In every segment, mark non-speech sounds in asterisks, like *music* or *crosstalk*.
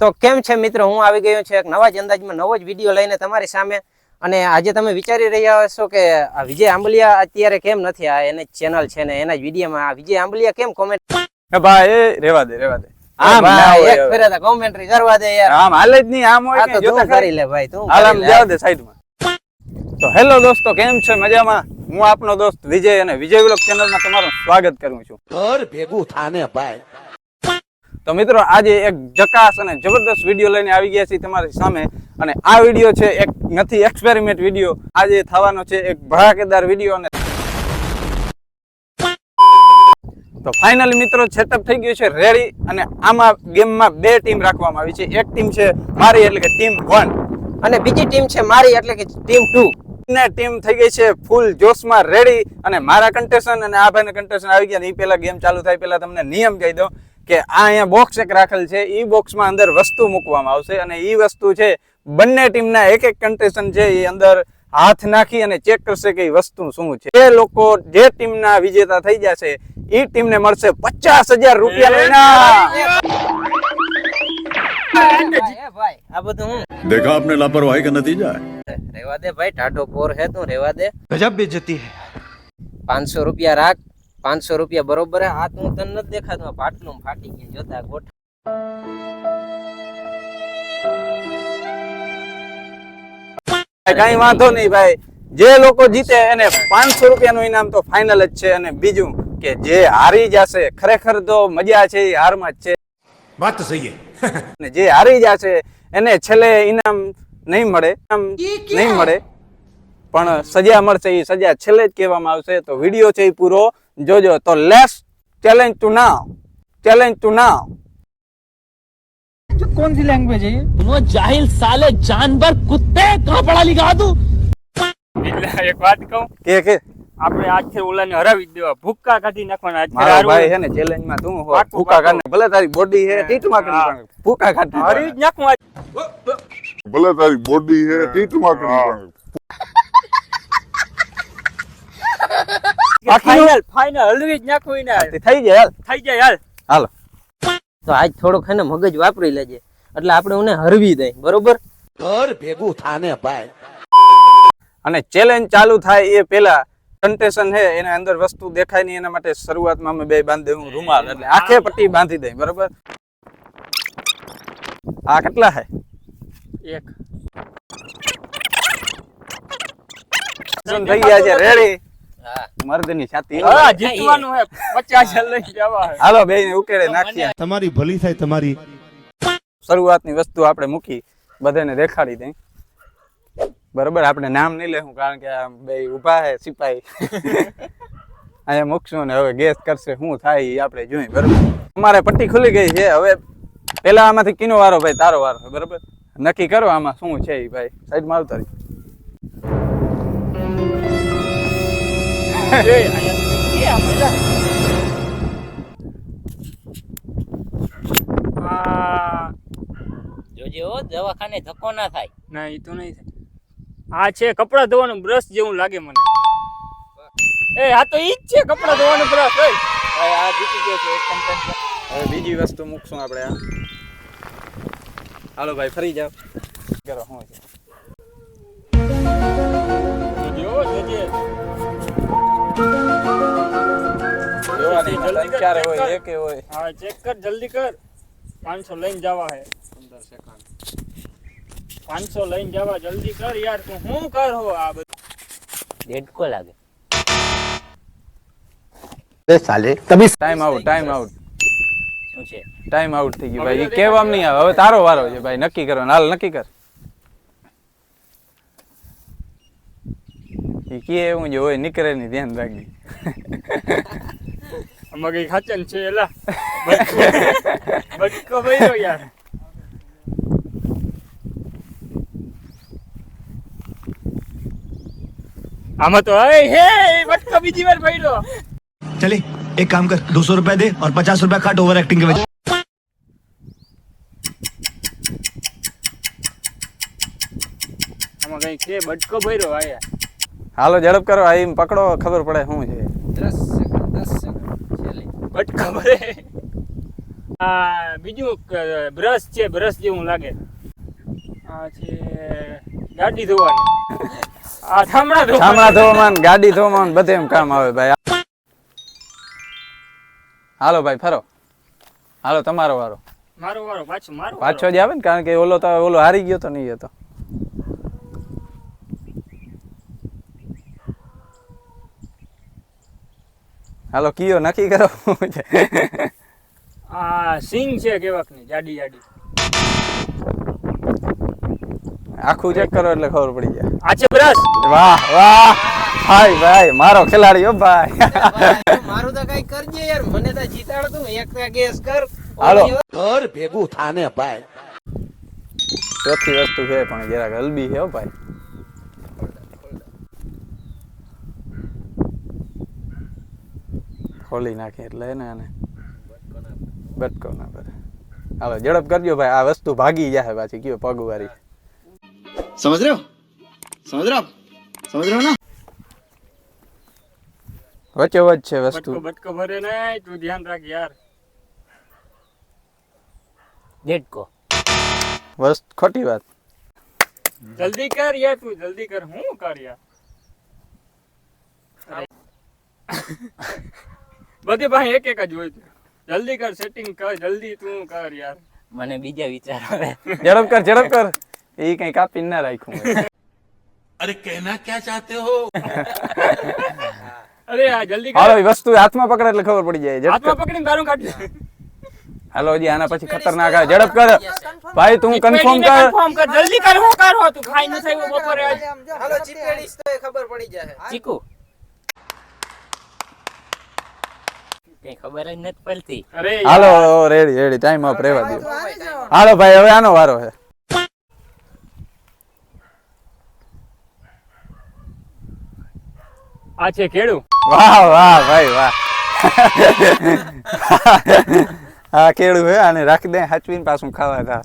તો કેમ છે મિત્રો? હું આવી ગયો છું એક નવા જ અંદાજમાં નવો જ વીડિયો લઈને તમારી સામે. અને આજે તમે વિચારી રહ્યા હશો કે આ વિજય આંબલિયા અત્યારે કેમ નથી? આ એને ચેનલ છે ને એના જ વિડીયોમાં આ વિજય આંબલિયા કેમ કોમેન્ટ ભાઈ રેવા દે રેવા દે. આમ એક કોમેન્ટ્રી કરવા દે યાર. આમ હાલે જ નહીં આમ હોય કે તો જોતા કરી લે ભાઈ તું હાલ આમ કરી દે સાઈડમાં. તો હેલો દોસ્તો કેમ છે? મજામાં? હું આપનો દોસ્ત વિજય અને વિજય વ્લોગ ચેનલમાં તમારું સ્વાગત કરું છું. ઘર ભેગું થાને ભાઈ. તો મિત્રો આજે એક જકાસ અને જબરદસ્ત વીડિયો લઈને આવી ગયા છીએ તમારી સામે. અને આ વીડિયો છે એક નથી એક્સપેરિમેન્ટ વીડિયો. આજે થવાનો છે એક ભડાકેદાર વીડિયો અને તો ફાઇનલી મિત્રો સેટઅપ થઈ ગયું છે રેડી અને આમાં ગેમમાં બે ટીમ રાખવામાં આવી છે. એક ટીમ છે મારી એટલે કે ટીમ વન અને બીજી ટીમ છે મારી એટલે કે ટીમ ટુ ને ટીમ થઈ ગઈ છે ફૂલ જોશમાં રેડી અને મારા કન્ટેશન અને આ ભાઈના કન્ટેશન આવી ગયા એ પહેલા ગેમ ચાલુ થાય પહેલા તમને નિયમ કહી દઉં. કે આ અહીંયા બોક્સ એક રાખેલ છે. એ બોક્સમાં અંદર વસ્તુ મૂકવામાં આવશે અને એ વસ્તુ છે બંને ટીમના એક એક કન્ટેશન છે એ અંદર હાથ નાખી અને ચેક કરશે કે એ વસ્તુ શું છે. જે લોકો જે ટીમના વિજેતા થઈ જશે એ ટીમને મળશે પચાસ હજાર રૂપિયા લઈને દેખા આપને લાપરવાહી કે નતીજા રેવા દે ભાઈ ટાટો પોર હે તું રેવા દે ગજબ બેજતી હે 500 રૂપિયા રાખ પાંચસો રૂપિયા બરોબર હે. હાથ હું તને નથી દેખાતું આ પાટલું ફાટી ગયું. જોતા ગોઠ કઈ વાંધો નહીં ભાઈ. જે લોકો જીતે એને પાંચસો રૂપિયાનું ઇનામ તો ફાઇનલ જ છે. અને બીજું કે જે હારી જશે ખરેખર તો મજા છે એ હારમાં જ છે. વાત તો સહી અને જે હારી જશે એને છેલ્લે ઇનામ નહીં મળે. નહીં મળે. પણ સજા મળશે એ સજા છેલ્લે જ કહેવામાં આવશે. તો વીડિયો છે એ પૂરો. જોજો તો let's challenge to now challenge to નાવ वो जाहिल साले जानवर कुत्ते कहाँ पढ़ा लिखा तू એટલે એક વાત કહું કે કે આપણે આજથી ઓલાને હરાવી જ દેવા ભૂક્કા કાઢી નાખવાના આજથી મારો હારવું. ભાઈ છે ને ચેલેન્જ માં તું હો પાકું, ભૂકા પાકું. કાઢને ભલે તારી બોડી છે ટીટમાં કરી હા. પણ ભૂકા કાઢી હારી જ નાખવું આજ. ભલે તારી બોડી હે ટીટમાં કરી પણ ફાઇનલ ફાઇનલ હલવી જ નાખવું ને. થઈ જાય હાલ. થઈ જાય હાલ. હાલો. તો આજ થોડોક હે ને મગજ વાપરી લેજે. એટલે આપણે ઉને હરવી દઈ બરોબર? ઘર ભેગું થાને ભાઈ. અને ચેલેન્જ ચાલુ થાય એ પેલા કન્ટેશન હે એના અંદર વસ્તુ દેખાય નહીં એના માટે શરૂઆતમાં અમે બે બાંધી દઉં રૂમાલ એટલે આખે પટ્ટી બાંધી દઈ બરોબર? આ કેટલા હે? એક. થઈ ગયા છે રેડી હા મર્દની છાતી. જીતવાનું હે. પચાસ હજાર લઈ જવા હાલો બે ને ઉકેડે નાખીએ. તમારી ભલી થાય તમારી શરૂઆતની વસ્તુ આપણે મૂકી બધાને દેખાડી દઈ. બરોબર આપણે નામ નહીં લેવું કારણ કે આમ બે ઊભા હે સિપાહી *laughs* અહીંયા મૂકશું ને હવે ગેસ કરશે શું થાય એ આપણે જોઈએ બરોબર? અમારે પટ્ટી ખુલી ગઈ છે હવે પેલા આમાંથી કિનો વારો ભાઈ તારો વારો બરોબર? નક્કી કરો આમાં શું છે એ ભાઈ. સાઈડમાં આવતા રહી. જોજે ઓ દવાખાને ધક્કો ના થાય. ના એ તો નહીં થાય. આ છે કપડા ધોવાનું બ્રશ જેવું લાગે મને. એ આ તો ઈ જ છે કપડા ધોવાનું બ્રશ ભાઈ આ જીતી ગયો છે એક. હવે બીજી વસ્તુ મૂકશું આપણે આ હાલો ભાઈ ફરી જાવ કરો શું છે. જોજો જોજે ચાર હોય કર. હોય. હા ચેક કર જલ્દી કર. પાંચસો લઈને જવા હે. પાંચસો લઈને જવા જલ્દી કર યાર તું શું કર હો આ બધું? દેડકો લાગે. ટાઈમ આઉટ ટાઈમ આઉટ શું છે? ટાઈમ આઉટ થઈ ગયું ભાઈ. એ કહેવામાં નહીં આવે. હવે તારો વારો છે ભાઈ. નક્કી કરવાનો હાલ નક્કી કર. એ કે એવું જે હોય નીકળે નહીં ધ્યાન રાખજે આમાં કઈ ખાચન છે એલા બટકો ભર્યો યાર આમાં તો અય હે બટકો બીજી વાર ભર્યો चले एक काम कर दो सौ रुपया दे और पचास रुपया काट ओवर एक्टिंग के वजह આમાં કઈ છે બટકો ભર્યો આયા હાલો ઝડપ કરો. આ એમ પકડો ખબર પડે શું છે. દસ સેકન્ડ દસ સેકન્ડ. છેલ્લી. બટકો આ બીજું બ્રશ છે બ્રશ જેવું લાગે. આ છે ગાડી ધોવાની. આ થામણા ધોવા થામણા ધોવામાં ગાડી ધોવામાં બધે એમ કામ આવે ભાઈ. હાલો ભાઈ ફરો. હાલો તમારો વારો. મારો વારો પાછો મારો પાછો જ આવે ને કારણ કે ઓલો તો ઓલો હારી ગયો તો નહીં હતો હાલો કયો નક્કી કરો. આ સિંગ છે કેવાકની જાડી જાડી. આખું ચેક કરો એટલે ખબર પડી જાય. આ છે બ્રશ. વાહ વાહ. ભાઈ ભાઈ મારો ખેલાડી હો ભાઈ. મારું તો કઈ કરજે યાર. મને તો જીતાડ તું એક ગેસ કર. હાલો. ઘર ભેગું થાને ભાઈ. ચોથી વસ્તુ છે પણ જરાક હલબી છે હો ભાઈ. ખોલી નાખી એટલે એને અને બટકો ના ભરે હાલો ઝડપ કરજો ભાઈ આ વસ્તુ ભાગી જાય પાછી કયો પગ વારી સમજ રહ્યો? સમજ રહ્યો? સમજ રહ્યો ને? વચ્ચે વચ્ચે છે વસ્તુ. બટકો ભરે ને તું ધ્યાન રાખ યાર. જેટકો વસ્ત ખોટી વાત. જલ્દી કર યાર તું જલ્દી કર. હું કર યાર? *laughs* બધી ભાઈ એક એક જ હોય જલ્દી કર સેટિંગ કર જલ્દી તું કર યાર. મને બીજા વિચાર આવે. ઝડપ કર ઝડપ કર. એ કઈ કાપી ના રાખું અરે કહેના ક્યાં ચાહતે હો? *laughs* અરે આ જલ્દી કર. હાલો વસ્તુ હાથમાં પકડે એટલે ખબર પડી જાય. હાથમાં પકડીને બારું કાઢી હાલો જી આના પછી ખતરનાક આ ઝડપ કર. ભાઈ તું કન્ફર્મ કર. કન્ફર્મ કર. જલ્દી કર હું કર? હો તું ખાઈ ન થાય બપોરે. હાલો ચીપેડીસ તો ખબર પડી જાય ચીકુ કઈ ખબર જ નથી પડતી. હાલો રેડી રેડી ટાઈમ અપ રેવા દો હાલો ભાઈ હવે આનો વારો છે. આ છે ખેડૂ વાહ વાહ ભાઈ વાહ. હા કેળું હે આને રાખી દે હાચવીને પાછું ખાવા તા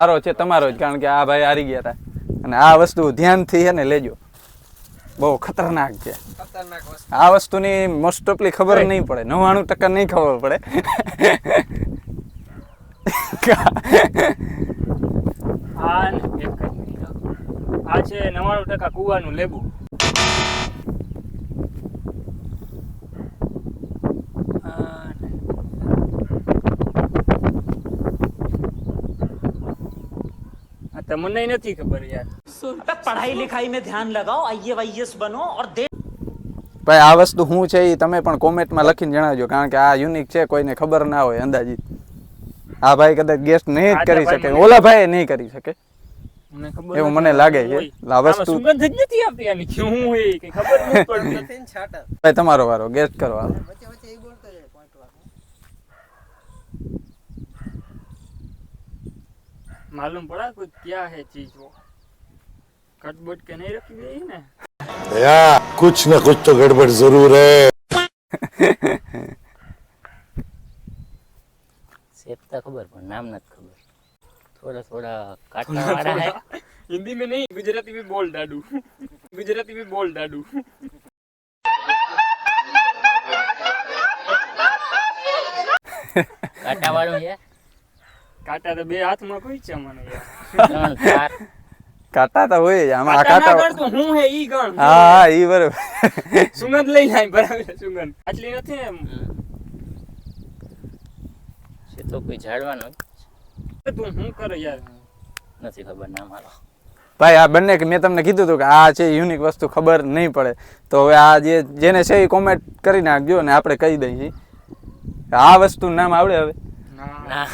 સારો છે તમારો જ કારણ કે આ ભાઈ હારી ગયા હતા. અને આ વસ્તુ ધ્યાનથી છે ને લેજો. બહુ ખતરનાક છે. ખતરનાક આ વસ્તુની મોસ્ટ ઓફલી ખબર નહીં પડે. નવ્વાણું ટકા નહીં ખબર પડે. આ છે નવાણું ટકા કુવાનું લેબુ આ ને. આ તો મને નથી ખબર યાર. પઢાઈ લિખાઈ મેં ધ્યાન લગાવો આઈએવાઈએસ બનો ઓર દે ભાઈ આ વસ્તુ શું છે એ તમે પણ કોમેન્ટમાં લખીને જણાવજો કારણ કે આ યુનિક છે કોઈને ખબર ના હોય અંદાજિત. આ ભાઈ કદાચ ગેસ્ટ નહીં જ કરી શકે ઓલા ભાઈ નહીં કરી શકે. એવું મને લાગે છે. આ વસ્તુ સુગંધ જ નથી આવતી આની. હું હોય કે ખબર નથી *laughs* પડતી. ભાઈ તમારો વારો ગેસ્ટ કરો मालूम पड़ा कुछ क्या है चीज़ वो? कटबट के नहीं रखी गई ना? या कुछ ना कुछ तो गड़बड़ ज़रूर है। सेब तो खबर पर नाम ना खबर। थोड़ा थोड़ा काटने वाला है। हिंदी में नहीं गुजराती में बोल डाडू। गुजराती में बोल डाडू। काटा वालों है। કાંટા તો બે હાથમાં કોઈ છે મને યાર ત્રણ તો હોય આમાં આ કાંટા કાંટા તો હું હે ઈ ગણ હા હા ઈ બરાબર. *laughs* સુગંધ લઈ લાય બરાબર સુગંધ. આટલી નથી એમ. છે તો કોઈ ઝાડવાનું તું હું કરે યાર? નથી ખબર ના હાલો ભાઈ આ બંને મેં તમને કીધું હતું કે આ છે યુનિક વસ્તુ ખબર નહીં પડે. તો હવે આ જે જેને છે એ કોમેન્ટ કરી નાખજો ને આપણે કહી દઈએ. આ વસ્તુનું નામ આવડે હવે? ના.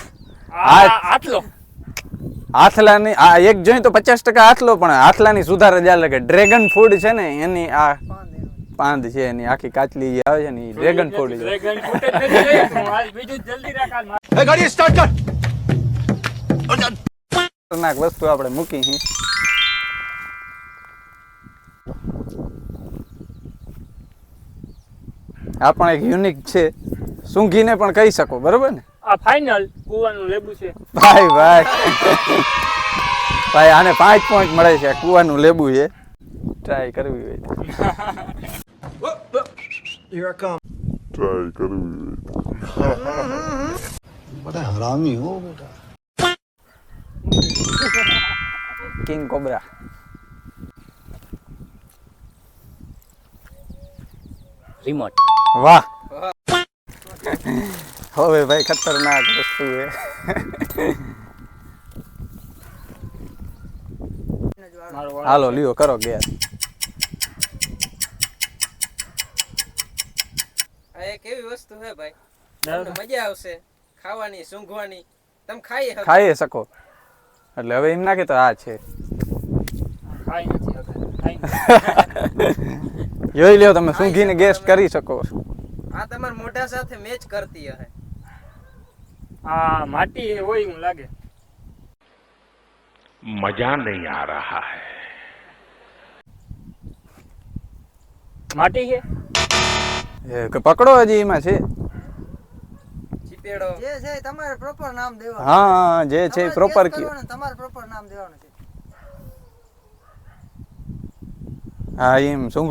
આટલો. આથલાની આ એક જોઈ તો પચાસ ટકા આથલો પણ આથલાની સુધાર જ અલગ ડ્રેગન ફૂડ છે ને એની આ પાંદ છે એની આખી કાચલી જે આવે છે ને ડ્રેગન ફૂડ છે. વસ્તુ આપણે મૂકી હી. આ પણ એક યુનિક છે. સૂંઘીને પણ કહી શકો બરોબર ને? આ ફાઇનલ કુવાનું લેબુ છે. ભાઈ ભાઈ. ભાઈ આને પાંચ પોઈન્ટ મળે છે. કુવાનું લેબુ છે. ટ્રાય કરવી હોય Here I come. ટ્રાય કરવી હોય બડા હરામી હો બેટા. કિંગ કોબરા રિમોટ વાહ. હવે ભાઈ ખતરનાક વસ્તુ છે. હાલો લ્યો કરો ગેસ. આ એવી વસ્તુ છે ભાઈ. મજા આવશે. ખાવાની સૂંઘવાની. તમે ખાઈ શકો. ખાઈ શકો. એટલે હવે એમ નાખે તો આ છે. ખાઈ નથી હવે. ખાઈ નથી. *laughs* જોઈ લ્યો તમે સૂંઘીને ગેસ કરી શકો. આ તમાર મોઢા સાથે મેચ કરતી હે આ માટી હોય એવું લાગે. મજા નહીં આ રહા હે. માટી હે કે પકડો હજી એમાં છે. ચીપેડો. જે છે તમારે પ્રોપર નામ દેવાનું. હા જે છે પ્રોપર કયો. તમારે પ્રોપર નામ દેવાનું છે. હા એમ. શું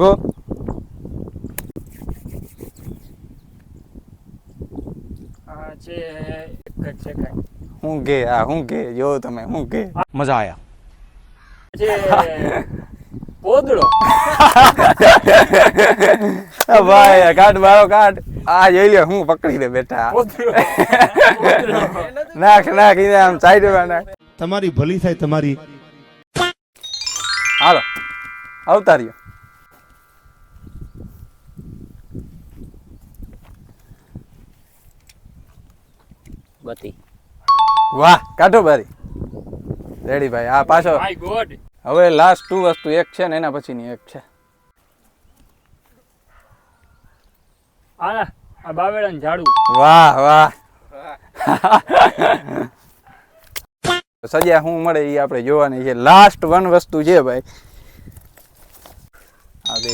છે એક જ છે કાંઈ. હું કે આ હું કે જો તમે હું કે. મજા આયા. છે પોદળો. ભાઈ કાટ મારો કાટ આ જોઈ લે હું પકડી દે બેટા નાખ નાખ એને આમ સાઈડમાં નાખ. તમારી ભલી થાય તમારી. હાલો આવતા રહ્યો બતી વાહ કાઢો બારી. રેડી ભાઈ આ પાછો. માય ગોડ હવે લાસ્ટ ટુ વસ્તુ એક છે ને એના પછીની એક છે. આ આ બાવેડાનું ઝાડુ વાહ વાહ. સજા શું મળે એ આપણે જોવાની છે. લાસ્ટ વન વસ્તુ છે ભાઈ. આ બે.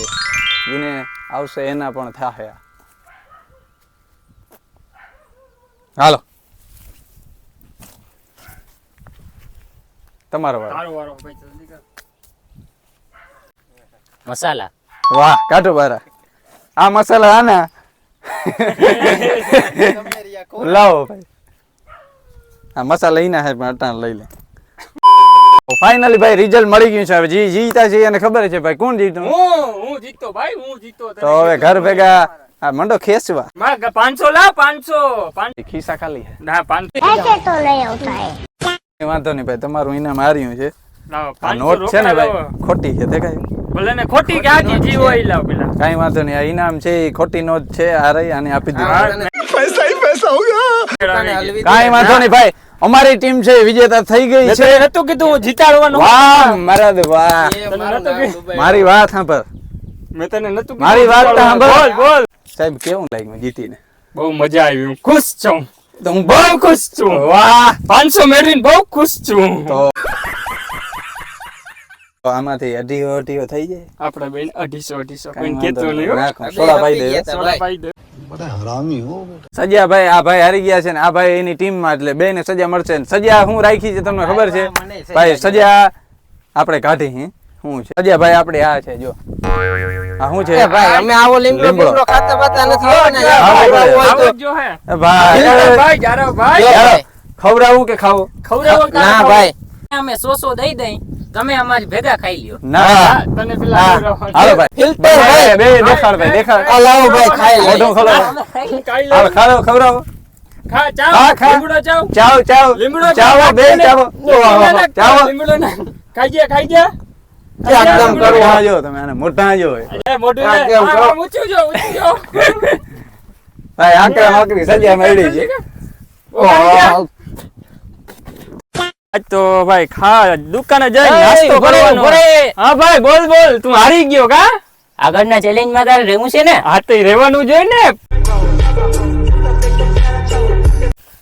જેને આવશે એના પણ થાય હાલો. તમારો વારો. તારો વારો ભાઈ જલ્દી કર મસાલા. વાહ કાઢો બારા આ મસાલા આના. લાવો ભાઈ. આ મસાલા એના હે પણ અટાણ લઈ લે. ફાઇનલી ભાઈ રિઝલ્ટ મળી ગયું છે. હવે જી જીતા છે એને ખબર છે ભાઈ કોણ જીતતો હું હું જીતો ભાઈ હું જીતો તો હવે ઘર ભેગા આ મંડો ખેંચવા. મારા પાંચસો લા પાંચસો. પાંચસો ખિસ્સા ખાલી હે ના પાંચસો કઈ વાંધો નહીં ભાઈ તમારું ઇનામ હાર્યું છે. આ નોટ છે ને ભાઈ ખોટી છે તે કઈ ભલે ને ખોટી કે આજી જીવો ઈ લાવ પેલા. કઈ વાંધો નહીં આ ઇનામ છે એ ખોટી નોટ છે આ રહી આને આપી દીધી. પૈસા ઈ પૈસા હોગા કઈ વાંધો નહીં ભાઈ અમારી ટીમ છે વિજેતા થઈ ગઈ છે. હતું કીધું જીતાડવાનું વાહ મારા દે વાહ મારી વાત સાંભળ. મેં તને નતું મારી વાત સાંભળ. બોલ બોલ. સાહેબ કેવું લાગ્યું જીતીને? બહુ મજા આવી હું ખુશ છું. હું બહુ ખુશ છું વાહ પાંચસો મેળવીને બહુ ખુશ છું આમાંથી અઢીઓ અઢીઓ થઈ જાય આપણે બેન અઢીસો અઢીસો કોઈ કેતો નહીં સોળા ભાઈ દે સોળા ભાઈ દે સજા ભાઈ આ ભાઈ હારી ગયા છે ને આ ભાઈ એની ટીમમાં એટલે બે ને સજા મળશે સજા હું રાખી છે તમને ખબર છે ભાઈ સજા આપણે કાઢી હે શું છે? અજય ભાઈ આપણે આ છે જો. આ શું છે? ભાઈ અમે આવો લીમડો લીમડો. ખાતા પાતા નથી આવો જો હે. ભાઈ. ભાઈ જારો ભાઈ. જો ખવડાવું કે ખાવો ખવડાવો કાં ના ભાઈ. અમે સોસો દઈ દઈ તમે અમારી ભેગા ખાઈ લ્યો. ના. તને પેલા હાલો ભાઈ. ફિલ્ટર ભાઈ. બે દેખાડ ભાઈ દેખાડ. આ લાવો ભાઈ ખાઈ લે. મોઢું ખોલો હાલો ખાલો ખવડાવો. ખા ચાવ. લીમડો ચાવ. ચાવ ચાવ. લીમડો ચાવ બે ચાવ. નાખ, લીમડો ના. ખાઈ ગયા ખાઈ ગયા? કેમ કરો. હારી ગયો કા? આગળના ચેલેન્જમાં તારે રહેવું છે ને? હા તો રહેવાનું જોઈએ ને.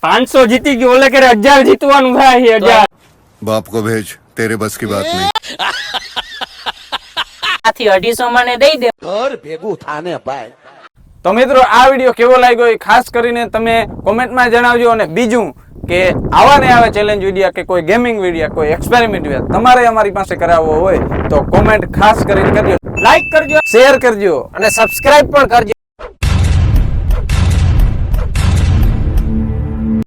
પાંચસો જીતી ગયો ઓલે કે હજાર જીતવાનું ભાઈ હજાર. બાપ કો ભેજ. तेरे बस की बात नहीं આથી અઢીસો મને દઈ દે घर भेगू थाने पाए તો મિત્રો આ વિડીયો કેવો લાગ્યો એ ખાસ કરીને તમે કોમેન્ટમાં જણાવજો અને બીજું કે આવા ને આવા ચેલેન્જ વિડીયો કે કોઈ ગેમિંગ વિડીયો કોઈ એક્સપેરિમેન્ટ વિડીયો તમારે અમારી પાસે કરાવવો હોય તો કોમેન્ટ ખાસ કરીને કરજો લાઈક કરજો શેર કરજો અને સબસ્ક્રાઇબ પણ કરજો